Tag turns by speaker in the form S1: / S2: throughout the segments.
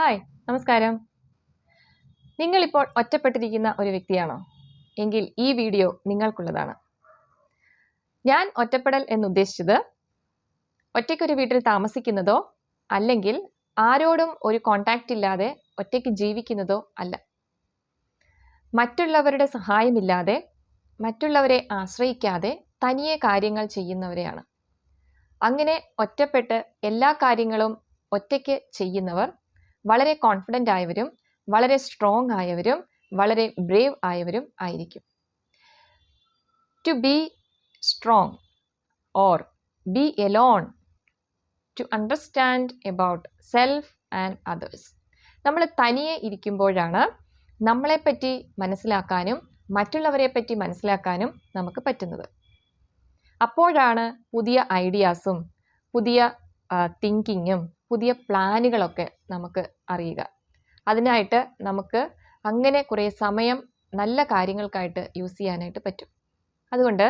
S1: Hi നമസ്കാരം. നിങ്ങളിപ്പോൾ ഒറ്റപ്പെട്ടിരിക്കുന്ന ഒരു വ്യക്തിയാണോ? എങ്കിൽ ഈ വീഡിയോ നിങ്ങൾക്കുള്ളതാണ്. ഞാൻ ഒറ്റപ്പെടൽ എന്നുദ്ദേശിച്ചത് ഒറ്റയ്ക്കൊരു വീട്ടിൽ താമസിക്കുന്നതോ അല്ലെങ്കിൽ ആരോടും ഒരു കോണ്ടാക്റ്റ് ഇല്ലാതെ ഒറ്റയ്ക്ക് ജീവിക്കുന്നതോ അല്ല. മറ്റുള്ളവരുടെ സഹായമില്ലാതെ മറ്റുള്ളവരെ ആശ്രയിക്കാതെ തനിയെ കാര്യങ്ങൾ ചെയ്യുന്നവരെയാണ്. അങ്ങനെ ഒറ്റപ്പെട്ട് എല്ലാ കാര്യങ്ങളും ഒറ്റയ്ക്ക് ചെയ്യുന്നവർ വളരെ കോൺഫിഡന്റ് ആയവരും വളരെ സ്ട്രോങ് ആയവരും വളരെ ബ്രേവ് ആയവരും ആയിരിക്കും. To be strong or be alone to understand about self and others നമ്മൾ തനിയെ ഇരിക്കുമ്പോഴാണ് നമ്മളെപ്പറ്റി മനസ്സിലാക്കാനും മറ്റുള്ളവരെ പറ്റി മനസ്സിലാക്കാനും നമുക്ക് പറ്റുന്നത്. അപ്പോഴാണ് പുതിയ ഐഡിയാസും പുതിയ തിങ്കിങ്ങും പുതിയ പ്ലാനുകളൊക്കെ നമുക്ക് അറിയുക. അതിനായിട്ട് നമുക്ക് അങ്ങനെ കുറേ സമയം നല്ല കാര്യങ്ങൾക്കായിട്ട് യൂസ് ചെയ്യാനായിട്ട് പറ്റും. അതുകൊണ്ട്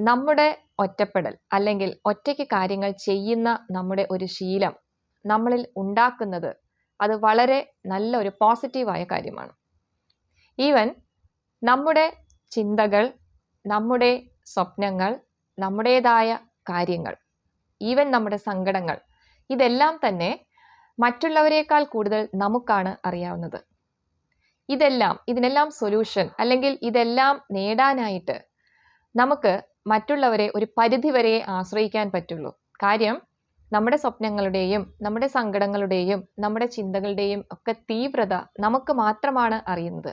S1: നമ്മുടെ ഒറ്റപ്പെടൽ അല്ലെങ്കിൽ ഒറ്റയ്ക്ക് കാര്യങ്ങൾ ചെയ്യുന്ന നമ്മുടെ ഒരു ശീലം നമ്മളിൽ ഉണ്ടാക്കുന്നത് അത് വളരെ നല്ല ഒരു പോസിറ്റീവായ കാര്യമാണ്. ഈവൻ നമ്മുടെ ചിന്തകൾ നമ്മുടെ സ്വപ്നങ്ങൾ നമ്മുടേതായ കാര്യങ്ങൾ ഈവൻ നമ്മുടെ സങ്കടങ്ങൾ ഇതെല്ലാം തന്നെ മറ്റുള്ളവരെക്കാൾ കൂടുതൽ നമുക്കാണ് അറിയാവുന്നത്. ഇതെല്ലാം ഇതിനെല്ലാം സൊല്യൂഷൻ അല്ലെങ്കിൽ ഇതെല്ലാം നേടാനായിട്ട് നമുക്ക് മറ്റുള്ളവരെ ഒരു പരിധി വരെ ആശ്രയിക്കാൻ പറ്റുള്ളൂ. കാര്യം നമ്മുടെ സ്വപ്നങ്ങളുടെയും നമ്മുടെ സങ്കടങ്ങളുടെയും നമ്മുടെ ചിന്തകളുടെയും ഒക്കെ തീവ്രത നമുക്ക് മാത്രമാണ് അറിയുന്നത്.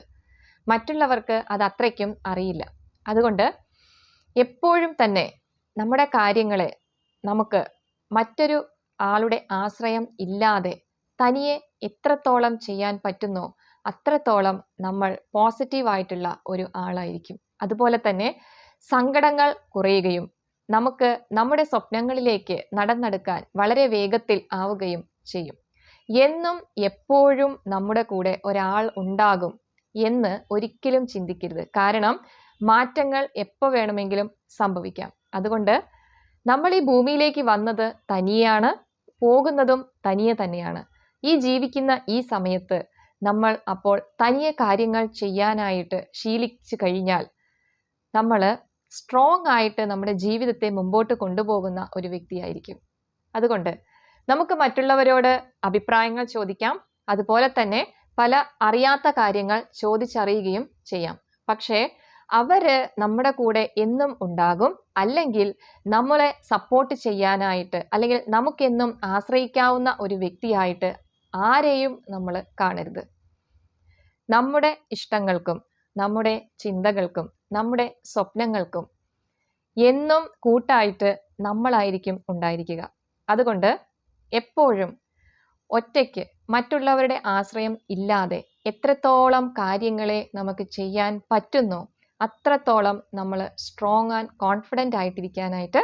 S1: മറ്റുള്ളവർക്ക് അത് അത്രയ്ക്കും അറിയില്ല. അതുകൊണ്ട് എപ്പോഴും തന്നെ നമ്മുടെ കാര്യങ്ങളെ നമുക്ക് മറ്റൊരു ആളുടെ ആശ്രയം ഇല്ലാതെ തനിയെ എത്രത്തോളം ചെയ്യാൻ പറ്റുന്നോ അത്രത്തോളം നമ്മൾ പോസിറ്റീവായിട്ടുള്ള ഒരു ആളായിരിക്കും. അതുപോലെ തന്നെ സങ്കടങ്ങൾ കുറയുകയും നമുക്ക് നമ്മുടെ സ്വപ്നങ്ങളിലേക്ക് നടന്നെടുക്കാൻ വളരെ വേഗത്തിൽ ആവുകയും ചെയ്യും. എന്നും എപ്പോഴും നമ്മുടെ കൂടെ ഒരാൾ ഉണ്ടാകും എന്ന് ഒരിക്കലും ചിന്തിക്കരുത്. കാരണം മാറ്റങ്ങൾ എപ്പോൾ വേണമെങ്കിലും സംഭവിക്കാം. അതുകൊണ്ട് നമ്മൾ ഈ ഭൂമിയിലേക്ക് വന്നത് തനിയാണ് പോകുന്നതും തനിയെ തന്നെയാണ്. ഈ ജീവിക്കുന്ന ഈ സമയത്ത് നമ്മൾ അപ്പോൾ തനിയെ കാര്യങ്ങൾ ചെയ്യാനായിട്ട് ശീലിച്ചു കഴിഞ്ഞാൽ നമ്മൾ സ്ട്രോങ് ആയിട്ട് നമ്മുടെ ജീവിതത്തെ മുമ്പോട്ട് കൊണ്ടുപോകുന്ന ഒരു വ്യക്തിയായിരിക്കും. അതുകൊണ്ട് നമുക്ക് മറ്റുള്ളവരോട് അഭിപ്രായങ്ങൾ ചോദിക്കാം. അതുപോലെ തന്നെ പല അറിയാത്ത കാര്യങ്ങൾ ചോദിച്ചറിയുകയും ചെയ്യാം. പക്ഷേ അവർ നമ്മുടെ കൂടെ എന്നും ഉണ്ടാകും. അല്ലെങ്കിൽ നമ്മളെ സപ്പോർട്ട് ചെയ്യാനായിട്ട് അല്ലെങ്കിൽ നമുക്കെന്നും ആശ്രയിക്കാവുന്ന ഒരു വ്യക്തിയായിട്ട് ആരെയും നമ്മൾ കാണരുത്. നമ്മുടെ ഇഷ്ടങ്ങൾക്കും നമ്മുടെ ചിന്തകൾക്കും നമ്മുടെ സ്വപ്നങ്ങൾക്കും എന്നും കൂട്ടായിട്ട് നമ്മളായിരിക്കും ഉണ്ടായിരിക്കുക. അതുകൊണ്ട് എപ്പോഴും ഒറ്റയ്ക്ക് മറ്റുള്ളവരുടെ ആശ്രയം ഇല്ലാതെ എത്രത്തോളം കാര്യങ്ങളെ നമുക്ക് ചെയ്യാൻ പറ്റുന്നോ അത്രത്തോളം നമ്മൾ സ്ട്രോങ് ആൻഡ് കോൺഫിഡന്റ് ആയിട്ടിരിക്കാനായിട്ട്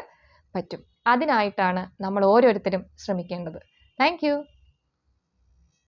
S1: പറ്റും. അതിനായിട്ടാണ് നമ്മൾ ഓരോരുത്തരും ശ്രമിക്കേണ്ടത്. താങ്ക്